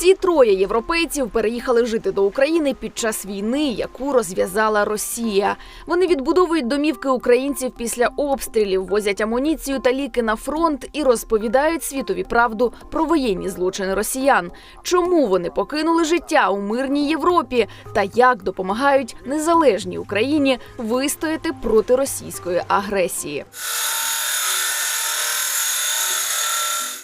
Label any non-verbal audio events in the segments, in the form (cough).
Ці троє європейців переїхали жити до України під час війни, яку розв'язала Росія. Вони відбудовують домівки українців після обстрілів, возять амуніцію та ліки на фронт і розповідають світові правду про воєнні злочини росіян. Чому вони покинули життя у мирній Європі та як допомагають незалежній Україні вистояти проти російської агресії.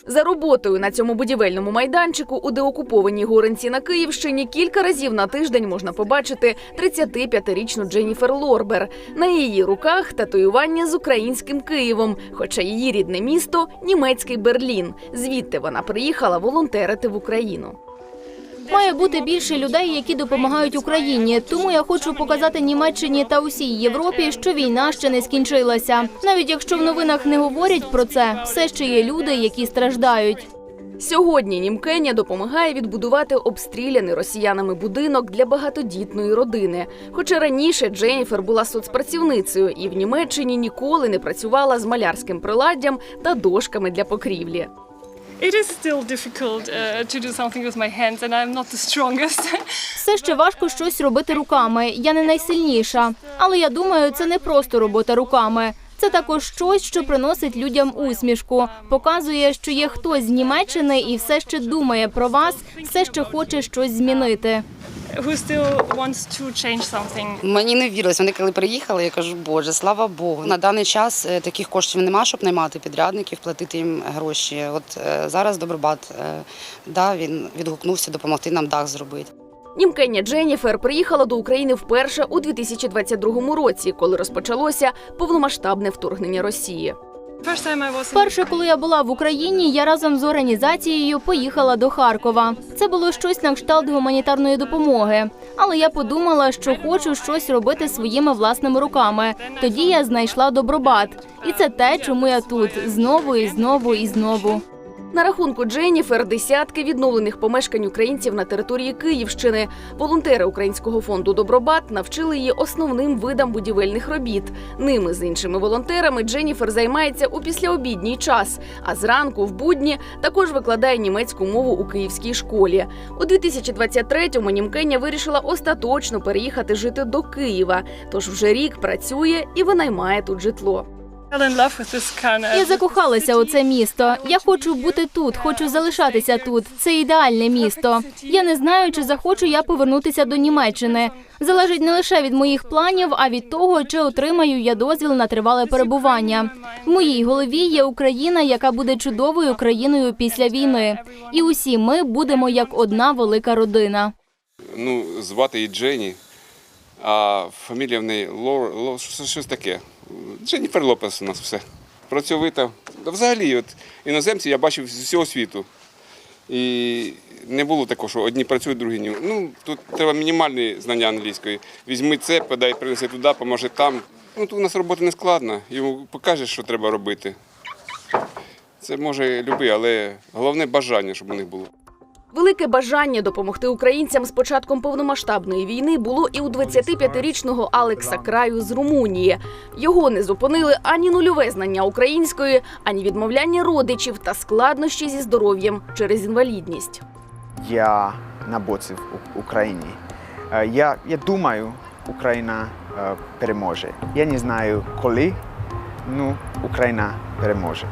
За роботою на цьому будівельному майданчику у деокупованій Горенці на Київщині кілька разів на тиждень можна побачити 35-річну Дженніфер Лорбер. На її руках татуювання з українським Києвом, хоча її рідне місто німецький Берлін. Звідти вона приїхала волонтерити в Україну. Має бути більше людей, які допомагають Україні. Тому я хочу показати Німеччині та усій Європі, що війна ще не скінчилася. Навіть якщо в новинах не говорять про це, все ще є люди, які страждають. Сьогодні Німкеня допомагає відбудувати обстріляний росіянами будинок для багатодітної родини. Хоча раніше Дженніфер була соцпрацівницею і в Німеччині ніколи не працювала з малярським приладдям та дошками для покрівлі. It is still difficult uh, to do something with my hands, and I'm not the strongest. (laughs) Все ще важко щось робити руками. Я не найсильніша, але я думаю, це не просто робота руками. Це також щось, що приносить людям усмішку, показує, що є хтось з Німеччини і все ще думає про вас, все ще хоче щось змінити. Who still wants to change something? Мені не вірилось. Вони коли приїхали, я кажу, Боже, слава Богу. На даний час е, таких коштів нема, щоб наймати підрядників, платити їм гроші. От е, зараз Добробат е, да, він відгукнувся допомогти нам дах зробити. Німкеня Дженніфер приїхала до України вперше у 2022 році, коли розпочалося повномасштабне вторгнення Росії. Перше, коли я була в Україні, я разом з організацією поїхала до Харкова. Це було щось на кшталт гуманітарної допомоги. Але я подумала, що хочу щось робити своїми власними руками. Тоді я знайшла добробат, і це те, чому я тут знову і знову і знову. На рахунку Дженніфер десятки відновлених помешкань українців на території Київщини. Волонтери Українського фонду Добробат навчили її основним видам будівельних робіт. Ними з іншими волонтерами Дженніфер займається у післяобідній час. А зранку в будні також викладає німецьку мову у київській школі. У 2023-му Німкеня вирішила остаточно переїхати жити до Києва. Тож вже рік працює і винаймає тут житло. Я закохалася у це місто. Я хочу бути тут, хочу залишатися тут. Це ідеальне місто. Я не знаю, чи захочу я повернутися до Німеччини. Залежить не лише від моїх планів, а від того, чи отримаю я дозвіл на тривале перебування. В моїй голові є Україна, яка буде чудовою країною після війни. І усі ми будемо як одна велика родина. Ну, звати її Дженні, а фамілія в неї Лор, Лор щось, таке. Дженніфер Лопес у нас все. Працьовита. Та взагалі, от іноземці я бачив з усього світу. І не було такого, що одні працюють, другі ні. Ну, тут треба мінімальні знання англійської. Візьми це, подай, принеси туди, поможи там. Ну, тут у нас робота не складна. Йому покажеш, що треба робити. Це може любий, але головне бажання, щоб у них було. Велике бажання допомогти українцям з початком повномасштабної війни було і у 25-річного Алекса Краю з Румунії. Його не зупинили ані нульове знання української, ані відмовляння родичів та складнощі зі здоров'ям через інвалідність. Я на боці в У- України. Е, Я, я думаю, Україна е, переможе. Я не знаю коли, ну Україна переможе.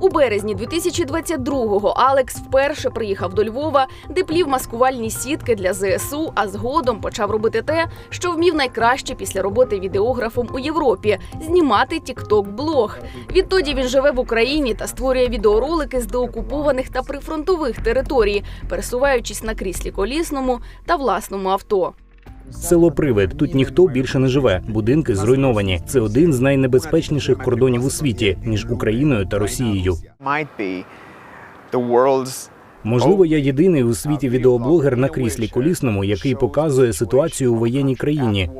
У березні 2022-го Алекс вперше приїхав до Львова, де плів маскувальні сітки для ЗСУ, а згодом почав робити те, що вмів найкраще після роботи відеографом у Європі знімати тікток-блог. Відтоді він живе в Україні та створює відеоролики з деокупованих та прифронтових територій, пересуваючись на кріслі колісному та власному авто. Село Привид. Тут ніхто більше не живе. Будинки зруйновані. Це один з найнебезпечніших кордонів у світі між Україною та Росією. Можливо, я єдиний у світі відеоблогер на кріслі колісному, який показує ситуацію у воєнній країні.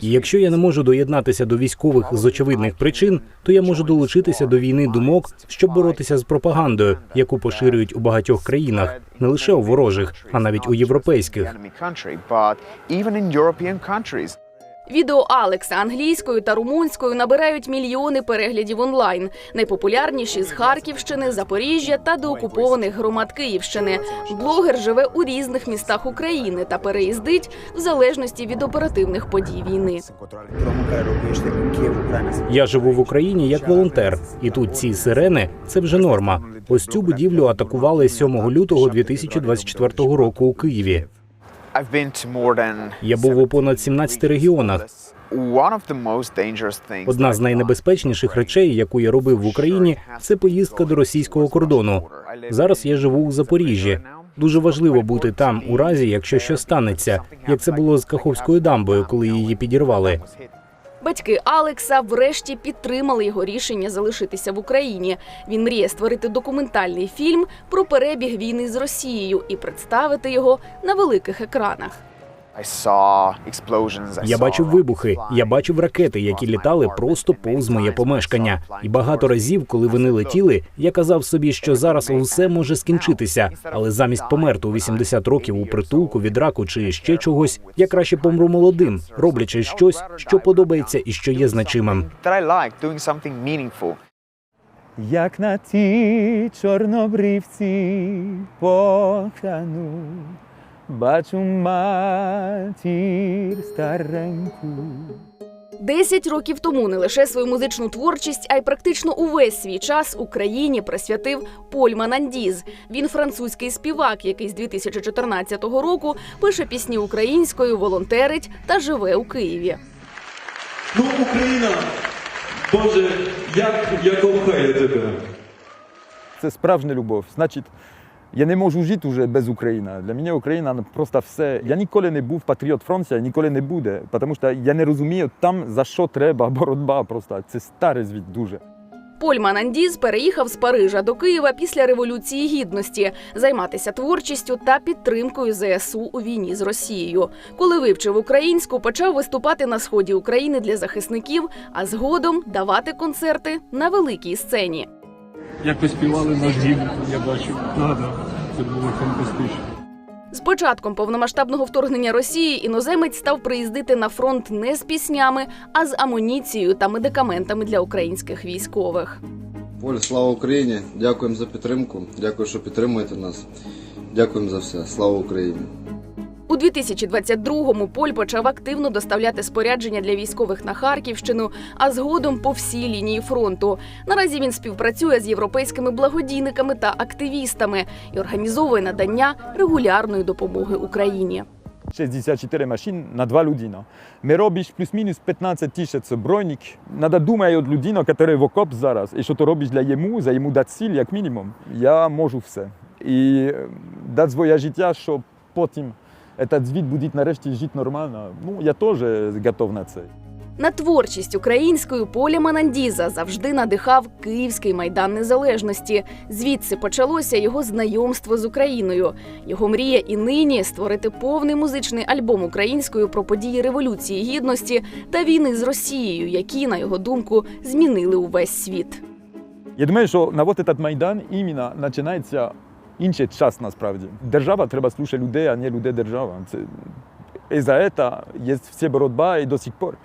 І якщо я не можу доєднатися до військових з очевидних причин, то я можу долучитися до війни думок, щоб боротися з пропагандою, яку поширюють у багатьох країнах, не лише у ворожих, а навіть у європейських. Відео Алекса англійською та румунською набирають мільйони переглядів онлайн. Найпопулярніші з Харківщини, Запоріжжя та деокупованих громад Київщини. Блогер живе у різних містах України та переїздить в залежності від оперативних подій війни. Я живу в Україні як волонтер, і тут ці сирени це вже норма. Ось цю будівлю атакували 7 лютого 2024 року у Києві. Я був у понад 17 регіонах. Одна з найнебезпечніших речей, яку я робив в Україні, це поїздка до російського кордону. Зараз я живу у Запоріжжі. Дуже важливо бути там у разі, якщо що станеться, як це було з Каховською дамбою, коли її підірвали. Батьки Алекса врешті підтримали його рішення залишитися в Україні. Він мріє створити документальний фільм про перебіг війни з Росією і представити його на великих екранах. Я бачив вибухи, я бачив ракети, які літали просто повз моє помешкання. І багато разів, коли вони летіли, я казав собі, що зараз все може скінчитися. Але замість померти у 80 років у притулку від раку чи ще чогось, я краще помру молодим, роблячи щось, що подобається і що є значимим. Як на ті чорнобривці похану, бачу матір стареньку. Десять років тому не лише свою музичну творчість, а й практично увесь свій час Україні присвятив Поль Манандіз. Він французький співак, який з 2014 року пише пісні українською, волонтерить та живе у Києві. Ну, Україна, Боже, як я кохаю тебе. Це справжня любов. Значить, я не можу жити вже без України. Для мене Україна просто все. Я ніколи не був патріот Франції, ніколи не буде, тому що я не розумію там за що треба боротьба. Просто це старий звіт дуже. Поль Манандіз переїхав з Парижа до Києва після революції гідності займатися творчістю та підтримкою ЗСУ у війні з Росією. Коли вивчив українську, почав виступати на сході України для захисників, а згодом давати концерти на великій сцені. Як ви співали наш гімн, я бачив. Да, да. Це було фантастично. З початком повномасштабного вторгнення Росії іноземець став приїздити на фронт не з піснями, а з амуніцією та медикаментами для українських військових. Поль, слава Україні! Дякуємо за підтримку. Дякую, що підтримуєте нас. Дякуємо за все. Слава Україні! У 2022-му Поль почав активно доставляти спорядження для військових на Харківщину, а згодом по всій лінії фронту. Наразі він співпрацює з європейськими благодійниками та активістами і організовує надання регулярної допомоги Україні. 64 машин на два людина. Ми робиш плюс-мінус 15 тисяч бронік. Надо думати від людини, яка в окоп зараз, і що ти робиш для йому, за йому дати ціль, як мінімум. Я можу все. І е, дати своє життя, щоб потім цей звіт буде нарешті жити нормально. Ну, я теж готов на це. На творчість українською Поля Манандіза завжди надихав Київський майдан незалежності. Звідси почалося його знайомство з Україною. Його мрія і нині створити повний музичний альбом українською про події революції гідності та війни з Росією, які, на його думку, змінили увесь світ. Я думаю, що на вот этот майдан іменно починається інший час насправді. Держава треба слухати людей, а не людей держава. Це і за це є вся боротьба і до сих пор.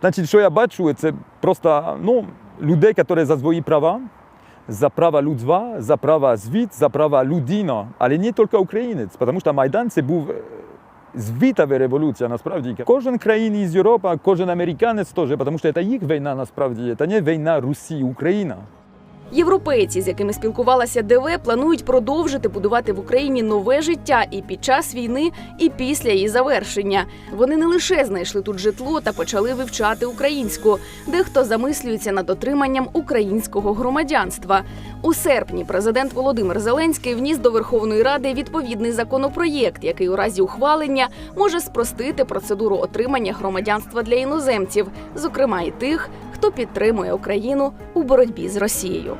Значить, що я бачу, це просто ну, людей, які за свої права, за права людства, за права звіт, за права людина, але не тільки українець, тому що Майдан це був е, звітова революція насправді. Кожен країн з Європи, кожен американець теж, тому що це їх війна насправді, це не війна Росії, Україна. Європейці, з якими спілкувалася ДВ, планують продовжити будувати в Україні нове життя і під час війни, і після її завершення. Вони не лише знайшли тут житло та почали вивчати українську. Дехто замислюється над отриманням українського громадянства. У серпні президент Володимир Зеленський вніс до Верховної Ради відповідний законопроєкт, який у разі ухвалення може спростити процедуру отримання громадянства для іноземців, зокрема і тих, хто підтримує Україну у боротьбі з Росією.